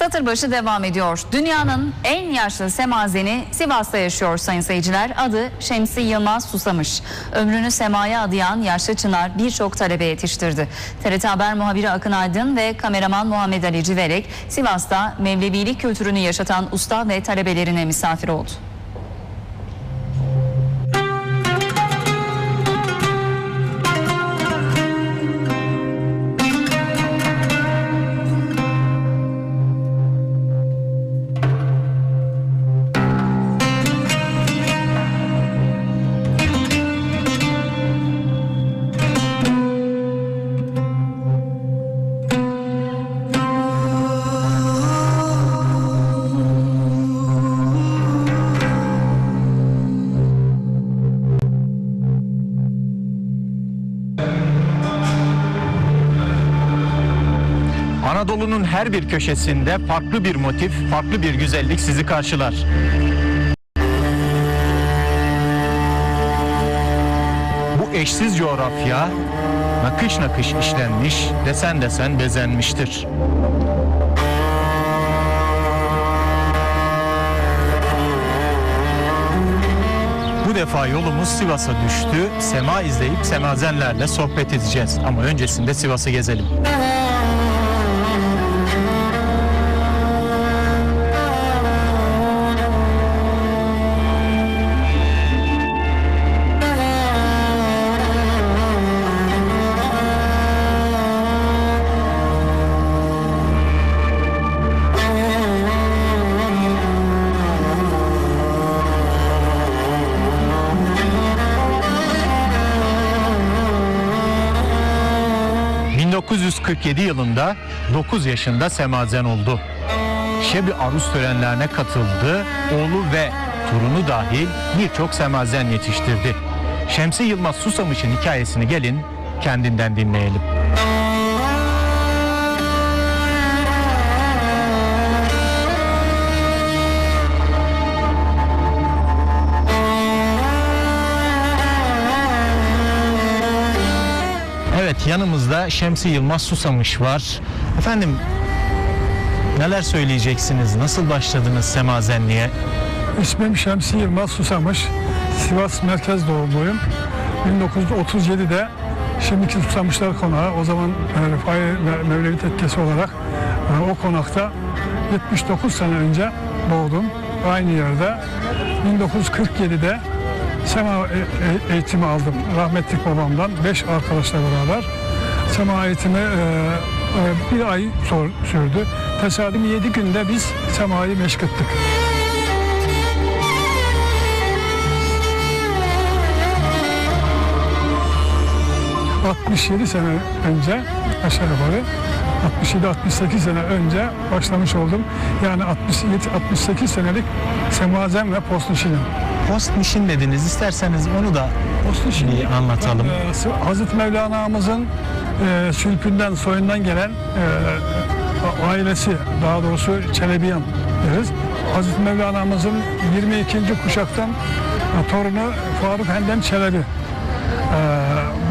Satır başı devam ediyor. Dünyanın en yaşlı semazeni Sivas'ta yaşıyor sayın seyirciler. Adı Şemsi Yılmaz Susamış. Ömrünü semaya adayan yaşlı çınar birçok talebe yetiştirdi. TRT Haber muhabiri Akın Aydın ve kameraman Muhammed Ali Civerek Sivas'ta Mevlevilik kültürünü yaşatan usta ve talebelerine misafir oldu. Her bir köşesinde farklı bir motif, farklı bir güzellik sizi karşılar. Bu eşsiz coğrafya nakış nakış işlenmiş, desen desen bezenmiştir. Bu defa yolumuz Sivas'a düştü. Sema izleyip semazenlerle sohbet edeceğiz. Ama öncesinde Sivas'ı gezelim. ...1947 yılında 9 yaşında semazen oldu. Şebi aruz törenlerine katıldı, oğlu ve torunu dahil birçok semazen yetiştirdi. Şemsi Yılmaz Susamış'ın hikayesini gelin kendinden dinleyelim. Yanımızda Şemsi Yılmaz Susamış var. Efendim neler söyleyeceksiniz? Nasıl başladınız semazenliğe? İsmim Şemsi Yılmaz Susamış. Sivas merkez doğumluyum. 1937'de şimdiki Susamışlar Konağı, o zaman e, Rıfai ve Mevlevi Tekkesi olarak e, o konakta 79 sene önce doğdum. Aynı yerde. 1947'de sema e- e- eğitimi aldım rahmetlik babamdan. Beş arkadaşla beraber. Sema eğitimi e, bir ay sürdü. Tesadüf 7 günde biz semayı meşk ettik. 67 sene önce aşağı yukarı 67-68 sene önce başlamış oldum. Yani 67-68 senelik semazen ve postnişinim. Post mission dediniz. İsterseniz onu da Postnişinim bir anlatalım. e, Hazreti Mevlana'mızın e, sülkünden, soyundan gelen e, ailesi, daha doğrusu Çelebiyan deriz. Hazreti Mevlana'mızın 22. kuşaktan e, torunu Faruk Hendem Çelebi e,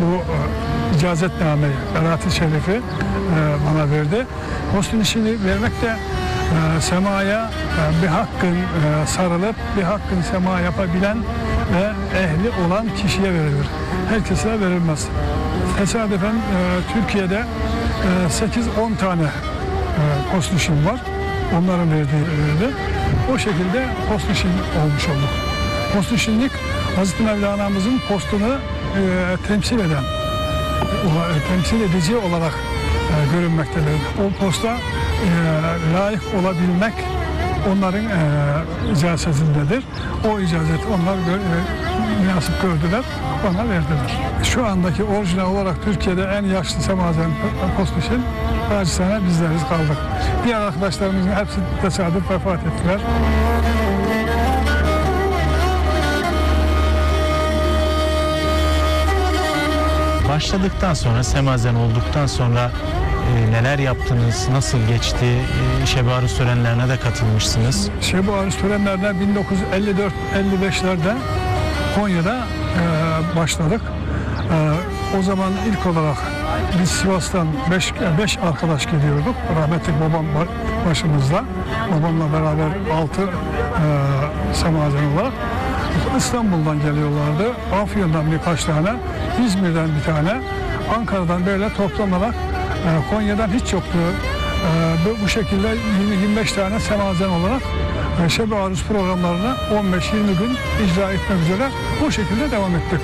bu e, icazetnameyi, beraat-i şerefi e, bana verdi. Postun işini vermek de e, semaya e, bir hakkın e, sarılıp bir hakkın sema yapabilen ve ehli olan kişiye verilir. Herkese verilmez. Tesadüfen e, Türkiye'de e, 8-10 tane e, postnişin var. Onların verdiği verildi. O şekilde postnişin olmuş olduk. Postnişinlik Hazreti Mevlana'mızın postunu e, temsil eden, e, temsil edici olarak e, görünmektedir. O posta e, layık olabilmek onların e, icazetindedir. O icazet onlar gö- e, münasip gördüler, ona verdiler. Şu andaki orijinal olarak Türkiye'de en yaşlı semazen postnişin acizane bizleriz kaldık. Diğer arkadaşlarımızın hepsi tesadüf vefat ettiler. Başladıktan sonra, semazen olduktan sonra e, neler yaptınız, nasıl geçti? E, Şebi aruz törenlerine de katılmışsınız. Bu arız törenlerden 1954-55'lerde Konya'da e, başladık. E, o zaman ilk olarak biz Sivas'tan 5 beş arkadaş geliyorduk. Rahmetli babam ba- başımızda. Babamla beraber 6 e, semazen olarak. İstanbul'dan geliyorlardı. Afyon'dan birkaç tane, İzmir'den bir tane, Ankara'dan böyle toplanarak e, Konya'dan hiç yoktu. E, bu, şekilde 20-25 tane semazen olarak e, Şebi Aruz programlarını 15-20 gün icra etmek üzere bu şekilde devam ettik.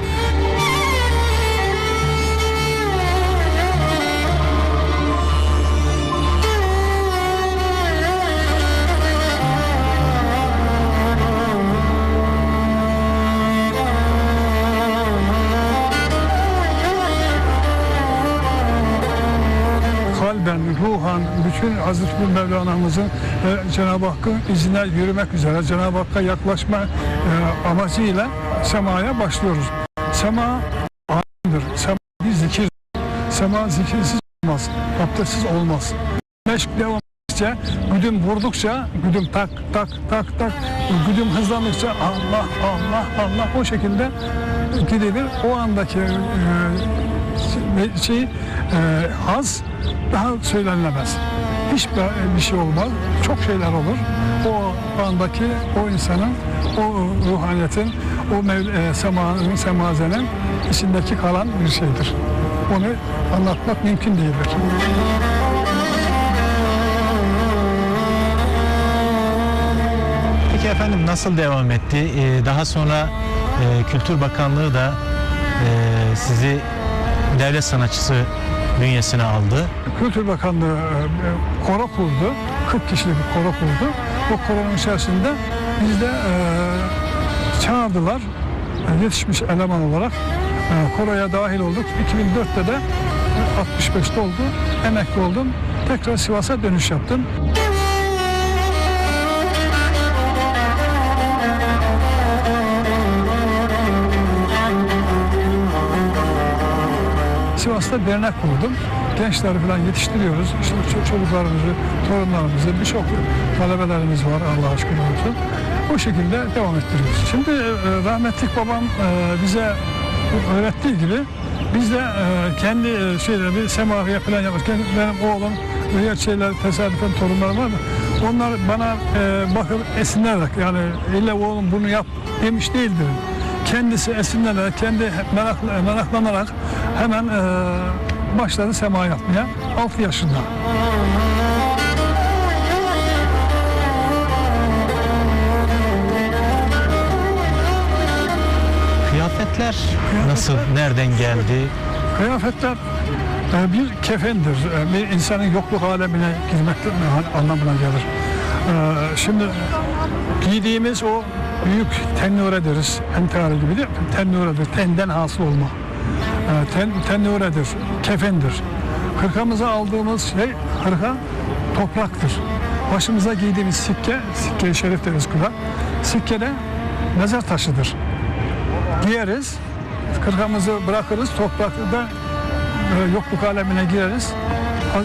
Ruhan, bütün Hazreti Mevlana'mızın e, Cenab-ı Hakk'ın izine yürümek üzere Cenab-ı Hakk'a yaklaşma e, amacıyla semaya başlıyoruz. Sema alimdir. Sema zikir. Sema zikirsiz olmaz. Abdestsiz olmaz. Meşk devam ettikçe, güdüm vurdukça, güdüm tak tak tak tak, güdüm hızlandıkça Allah Allah Allah o şekilde gidilir. O andaki e, şey e, haz daha söylenemez. Hiç bir şey olmaz. Çok şeyler olur. O andaki o insanın, o ruhaniyetin, o mev, e, semanın, semazenin içindeki kalan bir şeydir. Onu anlatmak mümkün değildir. Peki efendim nasıl devam etti? Ee, daha sonra e, Kültür Bakanlığı da e, sizi devlet sanatçısı bünyesine aldı. Kültür Bakanlığı e, koro kurdu. 40 kişilik bir koro kurdu. O koronun içerisinde biz de e, çağırdılar. E, yetişmiş eleman olarak e, koroya dahil olduk. 2004'te de e, 65'te oldu. Emekli oldum. Tekrar Sivas'a dönüş yaptım. Sivas'ta dernek kurdum. Gençleri falan yetiştiriyoruz. İşte ço- çocuklarımızı, torunlarımızı, birçok talebelerimiz var Allah'a şükür olsun. O şekilde devam ettiriyoruz. Şimdi e, rahmetlik babam e, bize öğrettiği gibi biz de e, kendi e, şeyleri semaviye falan yaparken benim oğlum diğer şeyler tesadüfen torunlarım var onlar bana e, bakıp esinlerek yani illa oğlum bunu yap demiş değildir kendisi esinlenerek, kendi meraklı, meraklanarak hemen e, başladı sema yapmaya 6 yaşında. Kıyafetler nasıl, nereden geldi? Kıyafetler bir kefendir. Bir insanın yokluk alemine girmektir anlamına gelir. Şimdi giydiğimiz o büyük tennure deriz. Entari gibi değil mi? Tennuredir. Tenden hasıl olma. E, ten, tennuredir. Kefendir. Kırkamıza aldığımız şey hırka topraktır. Başımıza giydiğimiz sikke, sikke-i şerif deriz kıra. Sikke de mezar taşıdır. Giyeriz, kırkamızı bırakırız, toprakta e, yokluk alemine gireriz. E,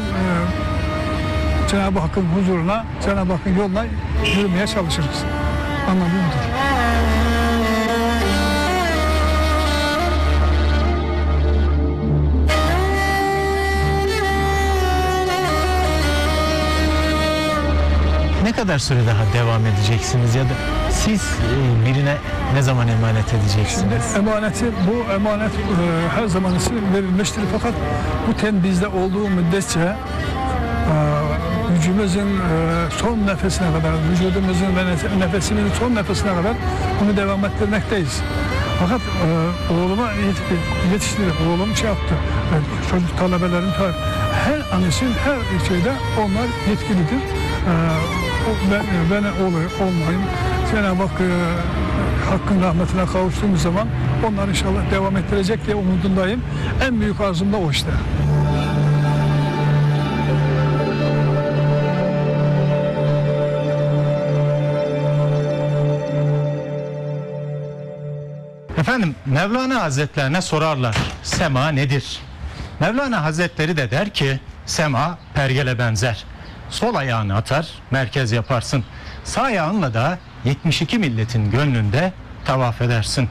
Cenab-ı Hakk'ın huzuruna, Cenab-ı Hakk'ın yoluna yürümeye çalışırız. Anlamı budur. Ne kadar süre daha devam edeceksiniz ya da siz e, birine ne zaman emanet Şimdi edeceksiniz? emaneti, bu emanet e, her zaman için verilmiştir fakat bu ten bizde olduğu müddetçe e, gücümüzün e, son nefesine kadar, vücudumuzun ve nef- nefesimizin son nefesine kadar bunu devam ettirmekteyiz. Fakat e, oğluma yet- yetiştirip oğlum şey yaptı. E, çocuk talebelerin ta- her an için her şeyde onlar yetkilidir. Ben, ben oluyor, olmayayım. Cenab-ı Hak Hakkın rahmetine kavuştuğumuz zaman onlar inşallah devam ettirecek diye umudundayım. En büyük arzum da o işte. Efendim Mevlana Hazretlerine sorarlar sema nedir? Mevlana Hazretleri de der ki sema pergele benzer. Sol ayağını atar merkez yaparsın. Sağ ayağınla da 72 milletin gönlünde tavaf edersin.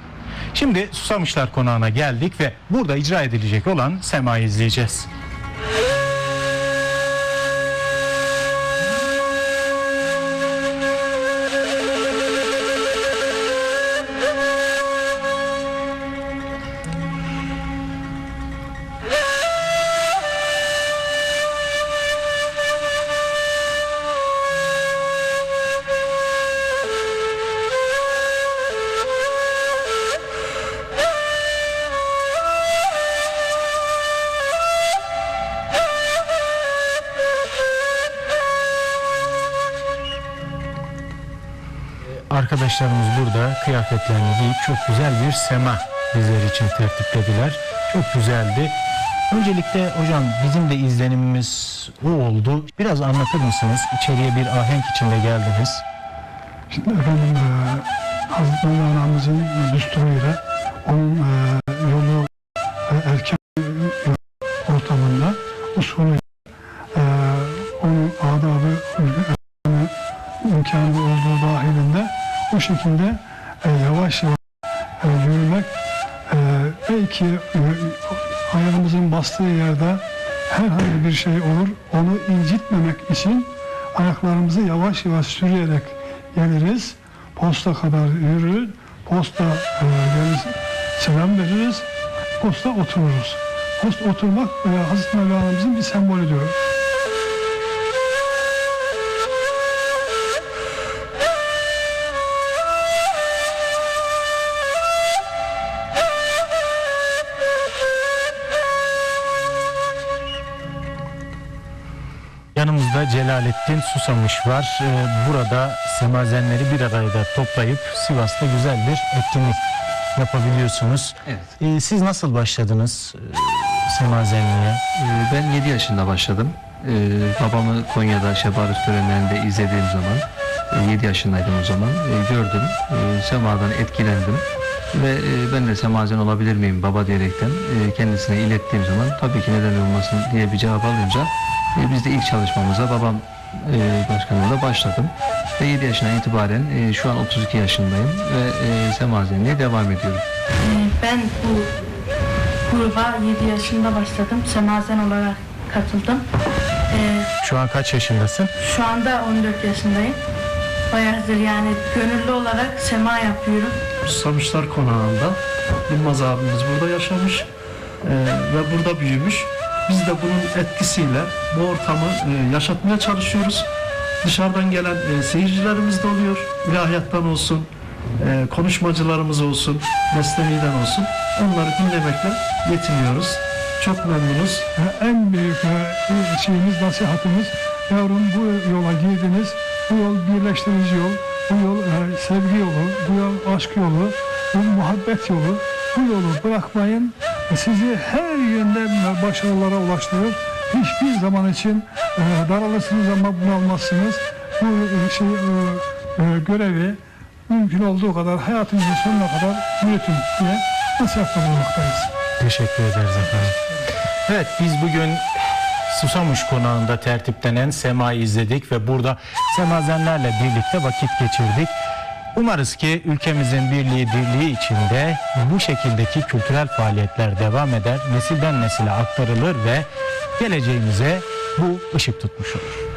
Şimdi Susamışlar Konağı'na geldik ve burada icra edilecek olan Sema'yı izleyeceğiz. Arkadaşlarımız burada kıyafetlerini giyip çok güzel bir sema bizler için tertiplediler. Çok güzeldi. Öncelikle hocam bizim de izlenimimiz o oldu. Biraz anlatır mısınız? İçeriye bir ahenk içinde geldiniz. Şimdi efendim e, Hazreti Mevlana'mızın düsturuyla onun e, yolu e, erken ortamında usulü şekilde e, yavaş yavaş e, yürümek e, belki e, ayağımızın bastığı yerde herhangi bir şey olur onu incitmemek için ayaklarımızı yavaş yavaş sürüyerek geliriz. Posta kadar yürür. Posta e, gelir, selam veririz. Posta otururuz. Posta oturmak e, Hazreti Mevlana'mızın bir sembolüdür. Yanımızda Celalettin Susamış var. Ee, Burada semazenleri bir arada toplayıp Sivas'ta güzel bir etkinlik yapabiliyorsunuz. Evet. Ee, Siz nasıl başladınız e, semazenliğe? Ee, Ben 7 yaşında başladım. Babamı Konya'da şebarız törenlerinde izlediğim zaman, 7 yaşındaydım o zaman, e, gördüm. Semadan etkilendim. Ve e, ben de semazen olabilir miyim baba diyerekten e, kendisine ilettiğim zaman tabii ki neden olmasın diye bir cevap alınca e, biz de ilk çalışmamıza babam e, başkanlığında başladım. Ve 7 yaşından itibaren e, şu an 32 yaşındayım ve e, semazenliğe devam ediyorum. Ee, Ben bu gruba 7 yaşında başladım. Semazen olarak katıldım. Ee, Şu an kaç yaşındasın? şu anda 14 yaşındayım. Bayağıdır yani gönüllü olarak sema yapıyorum. Susamışlar Konağı'nda Yılmaz abimiz burada yaşamış e, ve burada büyümüş. Biz de bunun etkisiyle bu ortamı e, yaşatmaya çalışıyoruz. Dışarıdan gelen e, seyircilerimiz de oluyor. İlahiyattan olsun, e, konuşmacılarımız olsun, mesleğiden olsun. Onları dinlemekle yetiniyoruz. Çok memnunuz. En büyük e, şeyimiz, nasihatimiz yavrum bu yola girdiniz. Bu yol birleştirici yol. Bu yol e, sevgi yolu. Bu yol aşk yolu. Bu muhabbet yolu. Bu yolu bırakmayın. Sizi her yönde başarılara ulaştırır. Hiçbir zaman için e, daralırsınız ama bunalmazsınız. Bu e, şey, e, görevi mümkün olduğu kadar hayatınızın sonuna kadar yürütün diye nasihatta bulunmaktayız. Teşekkür ederiz efendim. Evet biz bugün Susamış konağında tertiplenen Sema'yı izledik ve burada semazenlerle birlikte vakit geçirdik. Umarız ki ülkemizin birliği dirliği içinde bu şekildeki kültürel faaliyetler devam eder, nesilden nesile aktarılır ve geleceğimize bu ışık tutmuş olur.